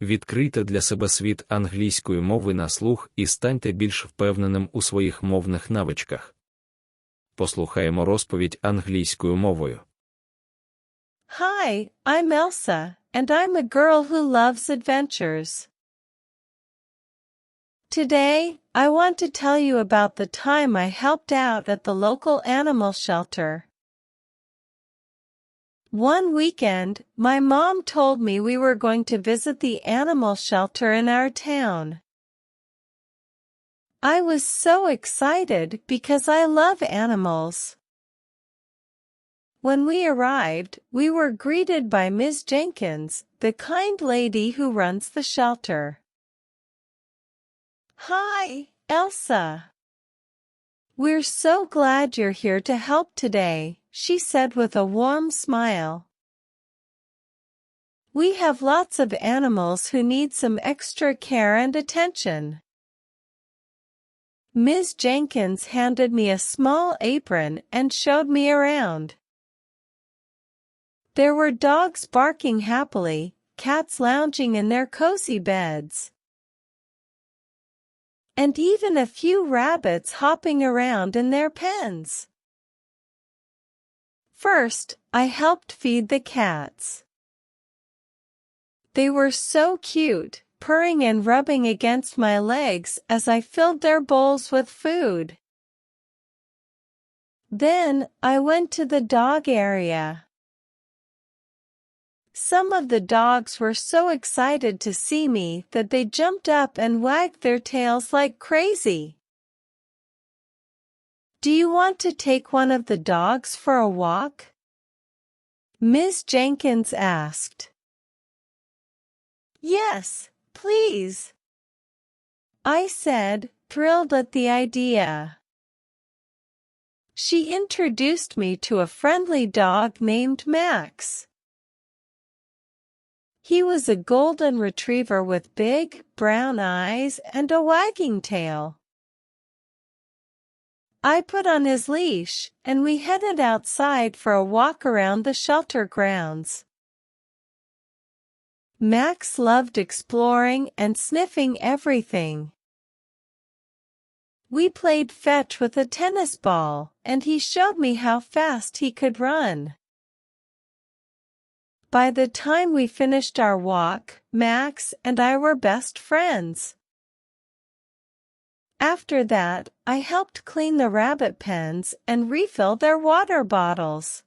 Відкрийте для себе світ англійської мови на слух і станьте більш впевненим у своїх мовних навичках. Послухаємо розповідь англійською мовою. Hi, I'm Elsa, and I'm a girl who loves adventures. Today, I want to tell you about the time I helped out at the local animal shelter. One weekend, my mom told me we were going to visit the animal shelter in our town. I was so excited because I love animals. When we arrived, we were greeted by Ms. Jenkins, the kind lady who runs the shelter. Hi, Elsa. We're so glad you're here to help today, she said with a warm smile. We have lots of animals who need some extra care and attention. Ms. Jenkins handed me a small apron and showed me around. There were dogs barking happily, cats lounging in their cozy beds, and even a few rabbits hopping around in their pens. First, I helped feed the cats. They were so cute, purring and rubbing against my legs as I filled their bowls with food. Then, I went to the dog area. Some of the dogs were so excited to see me that they jumped up and wagged their tails like crazy. Do you want to take one of the dogs for a walk? Miss Jenkins asked. Yes, please. I said, thrilled at the idea. She introduced me to a friendly dog named Max. He was a golden retriever with big, brown eyes and a wagging tail. I put on his leash, and we headed outside for a walk around the shelter grounds. Max loved exploring and sniffing everything. We played fetch with a tennis ball, and he showed me how fast he could run. By the time we finished our walk, Max and I were best friends. After that, I helped clean the rabbit pens and refill their water bottles.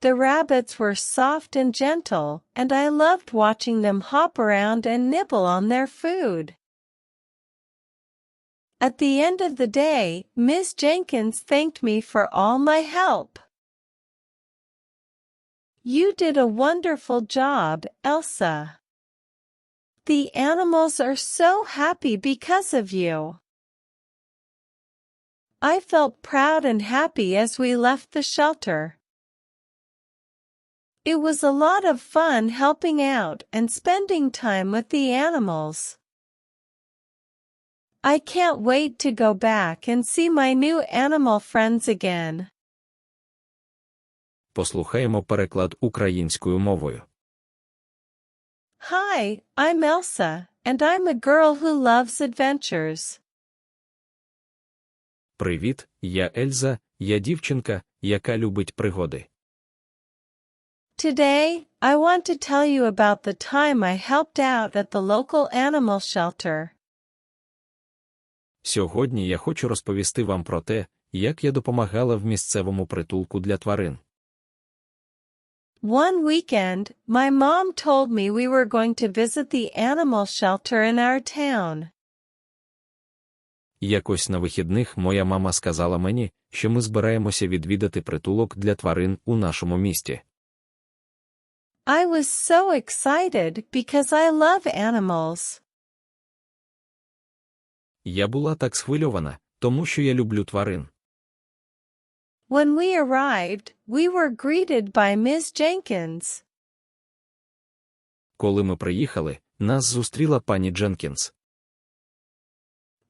The rabbits were soft and gentle, and I loved watching them hop around and nibble on their food. At the end of the day, Miss Jenkins thanked me for all my help. You did a wonderful job, Elsa. The animals are so happy because of you. I felt proud and happy as we left the shelter. It was a lot of fun helping out and spending time with the animals. I can't wait to go back and see my new animal friends again. Послухаємо переклад українською мовою. Hi, I'm Elsa, and I'm a girl who loves adventures. Привіт, я Ельза, я дівчинка, яка любить пригоди. Today, I want to tell you about the time I helped out at the local animal shelter. Сьогодні я хочу розповісти вам про те, як я допомагала в місцевому притулку для тварин. One weekend, my mom told me we were going to visit the animal shelter in our town. Якось на вихідних моя мама сказала мені, що ми збираємося відвідати притулок для тварин у нашому місті. I was so excited because I love animals. Я була так схвильована, тому що я люблю тварин. When we arrived, we were greeted by Ms. Jenkins. Коли ми приїхали, нас зустріла пані Дженкінс,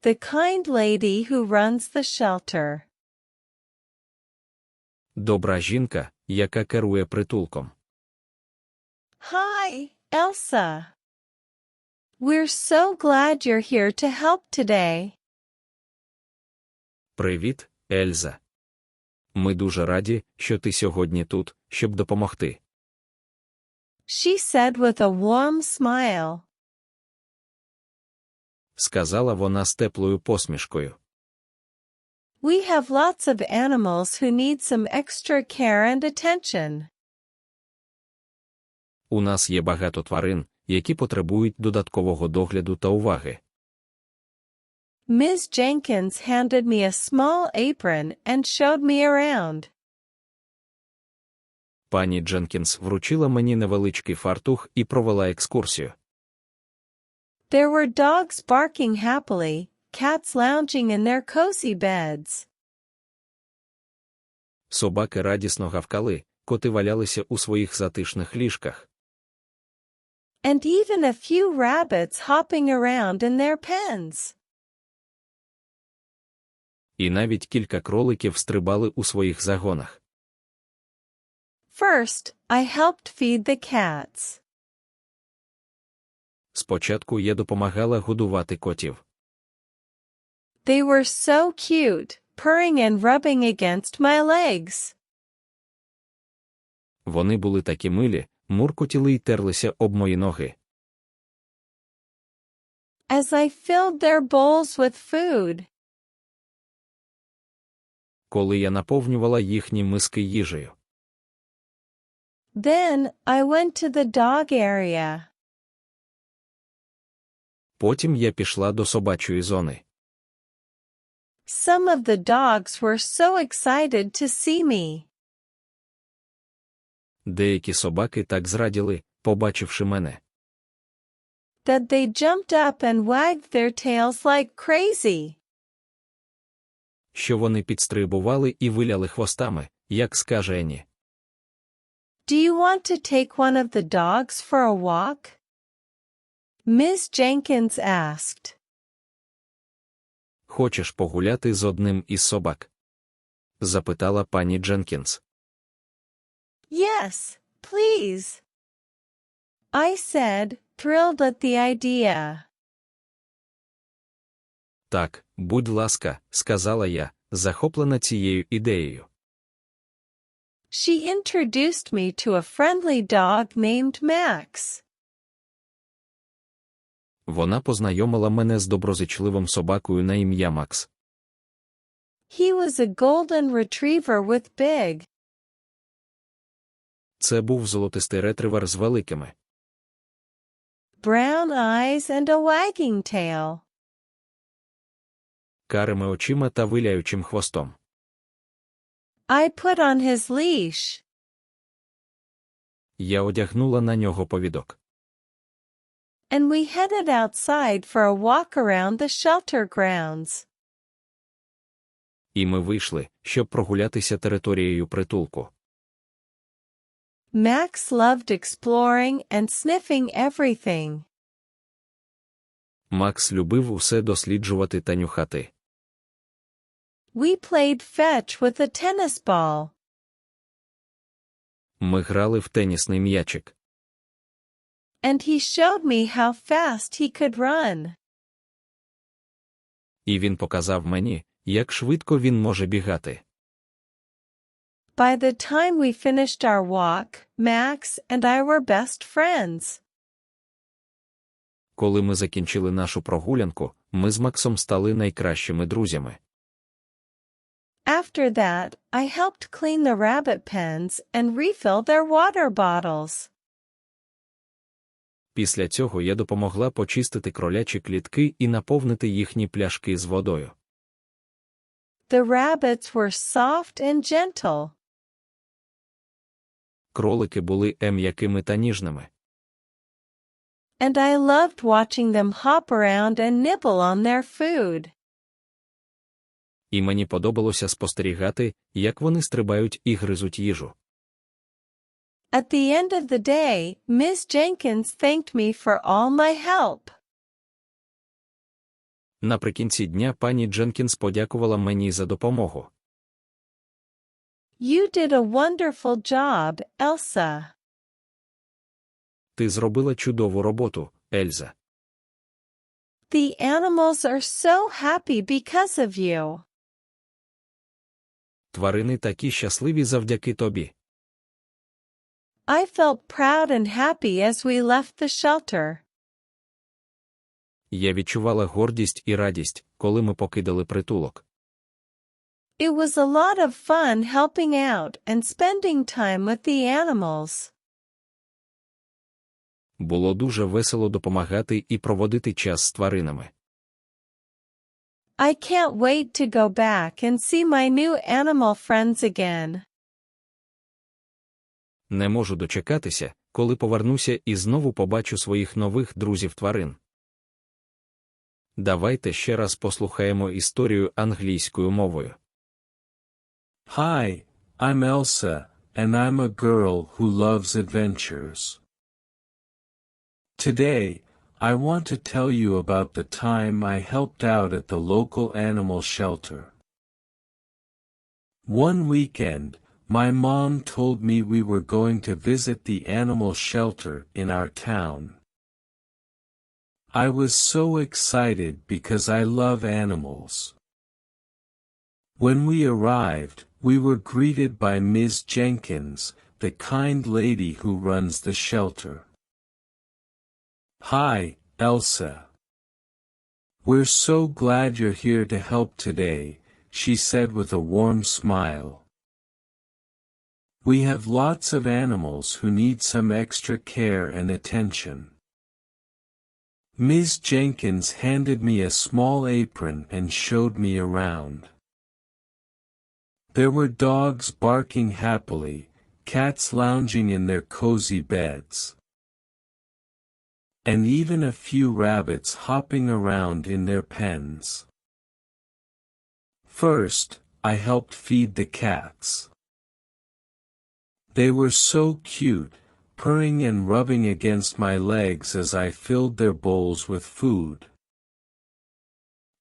The kind lady who runs the shelter. добра жінка, яка керує притулком. Hi, Elsa. We're so glad you're here to help today. Привіт, Ельза. Ми дуже раді, що ти сьогодні тут, щоб допомогти. She said with a warm smile. Сказала вона з теплою посмішкою. We have lots of animals who need some extra care and attention. У нас є багато тварин, які потребують додаткового догляду та уваги. Ms. Jenkins handed me a small apron and showed me around. Пані Дженкінс вручила мені невеличкий фартух і провела екскурсію. There were dogs barking happily, cats lounging in their cozy beds. Собаки радісно гавкали, коти валялися у своїх затишних ліжках. And even a few rabbits hopping around in their pens. І навіть кілька кроликів стрибали у своїх загонах. First, I helped feed the cats. Спочатку я допомагала годувати котів. They were so cute, purring and rubbing against my legs. Вони були такі милі, муркотіли й терлися об мої ноги. As I filled their bowls with food, коли я наповнювала їхні миски їжею. then I went to the dog area. Потім я пішла до собачої зони. Some of the dogs were so excited to see me. Деякі собаки так зраділи, побачивши мене, that they jumped up and wagged their tails like crazy. Що вони підстрибували і виляли хвостами, як скаже Ені. Do you want to take one of the dogs for a walk? Miss Jenkins asked. Хочеш погуляти з одним із собак? запитала пані Дженкінс. Yes, please. I said, thrilled at the idea. Так, будь ласка, сказала я, захоплена цією ідеєю. She introduced me to a friendly dog named Max. Вона познайомила мене з доброзичливим собакою на ім'я Макс. He was a golden retriever with big, Це був золотистий ретривер з великими, brown eyes and a wagging tail. Карими очима та виляючим хвостом. I put on his leash. Я одягнула на нього повідок. and we headed outside for a walk around the shelter grounds. І ми вийшли, щоб прогулятися територією притулку. Max loved exploring and sniffing everything. Макс любив усе досліджувати та нюхати. We played fetch with a tennis ball. Ми грали в тенісний м'ячик. And he showed me how fast he could run. І він показав мені, як швидко він може бігати. By the time we finished our walk, Max and I were best friends. Коли ми закінчили нашу прогулянку, ми з Максом стали найкращими друзями. After that, I helped clean the rabbit pens and refill their water bottles. Після цього я допомогла почистити кролячі клітки і наповнити їхні пляшки з водою. The rabbits were soft and gentle. Кролики були м'якими та ніжними. And I loved watching them hop around and nibble on their food. І мені подобалося спостерігати, як вони стрибають і гризуть їжу. At the end of the day, Miss Jenkins thanked me for all my help. Наприкінці дня пані Дженкінс подякувала мені за допомогу. You did a wonderful job, Elsa. Ти зробила чудову роботу, Ельза. The animals are so happy because of you. Тварини такі щасливі завдяки тобі. I felt proud and happy as we left the shelter. Я відчувала гордість і радість, коли ми покидали притулок. It was a lot of fun helping out and spending time with the animals. Було дуже весело допомагати і проводити час з тваринами. I can't wait to go back and see my new animal friends again. Не можу дочекатися, коли повернуся і знову побачу своїх нових друзів тварин. Давайте ще раз послухаємо історію англійською мовою. Hi, I'm Elsa, and I'm a girl who loves adventures. Today, I want to tell you about the time I helped out at the local animal shelter. One weekend, my mom told me we were going to visit the animal shelter in our town. I was so excited because I love animals. When we arrived, we were greeted by Ms. Jenkins, the kind lady who runs the shelter. Hi, Elsa. We're so glad you're here to help today, she said with a warm smile. We have lots of animals who need some extra care and attention. Ms. Jenkins handed me a small apron and showed me around. There were dogs barking happily, cats lounging in their cozy beds, and even a few rabbits hopping around in their pens. First, I helped feed the cats. They were so cute, purring and rubbing against my legs as I filled their bowls with food.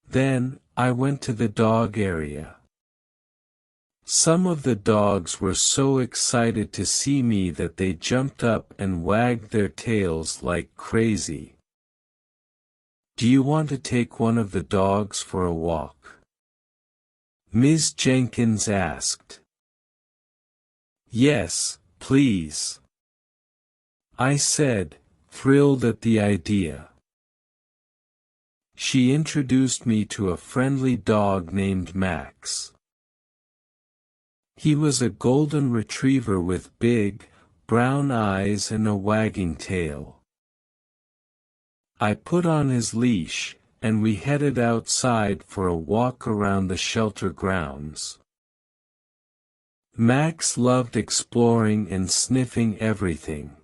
Then, I went to the dog area. Some of the dogs were so excited to see me that they jumped up and wagged their tails like crazy. Do you want to take one of the dogs for a walk? Ms. Jenkins asked. Yes, please. I said, thrilled at the idea. She introduced me to a friendly dog named Max. He was a golden retriever with big, brown eyes and a wagging tail. I put on his leash, and we headed outside for a walk around the shelter grounds. Max loved exploring and sniffing everything.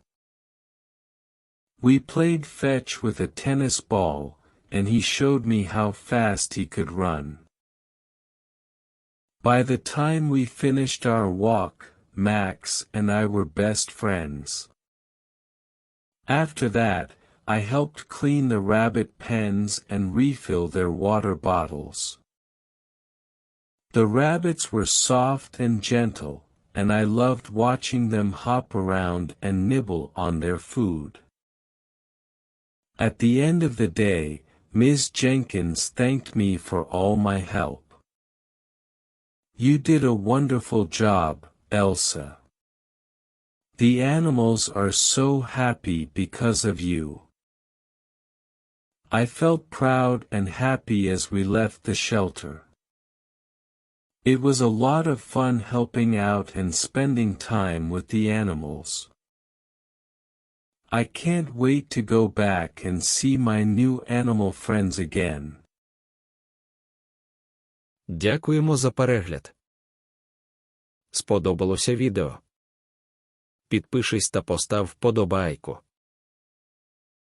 We played fetch with a tennis ball, and he showed me how fast he could run. By the time we finished our walk, Max and I were best friends. After that, I helped clean the rabbit pens and refill their water bottles. The rabbits were soft and gentle, and I loved watching them hop around and nibble on their food. At the end of the day, Ms. Jenkins thanked me for all my help. You did a wonderful job, Elsa. The animals are so happy because of you. I felt proud and happy as we left the shelter. It was a lot of fun helping out and spending time with the animals. I can't wait to go back and see my new animal friends again. Дякуємо за перегляд. Сподобалося відео? Підпишись та постав вподобайку.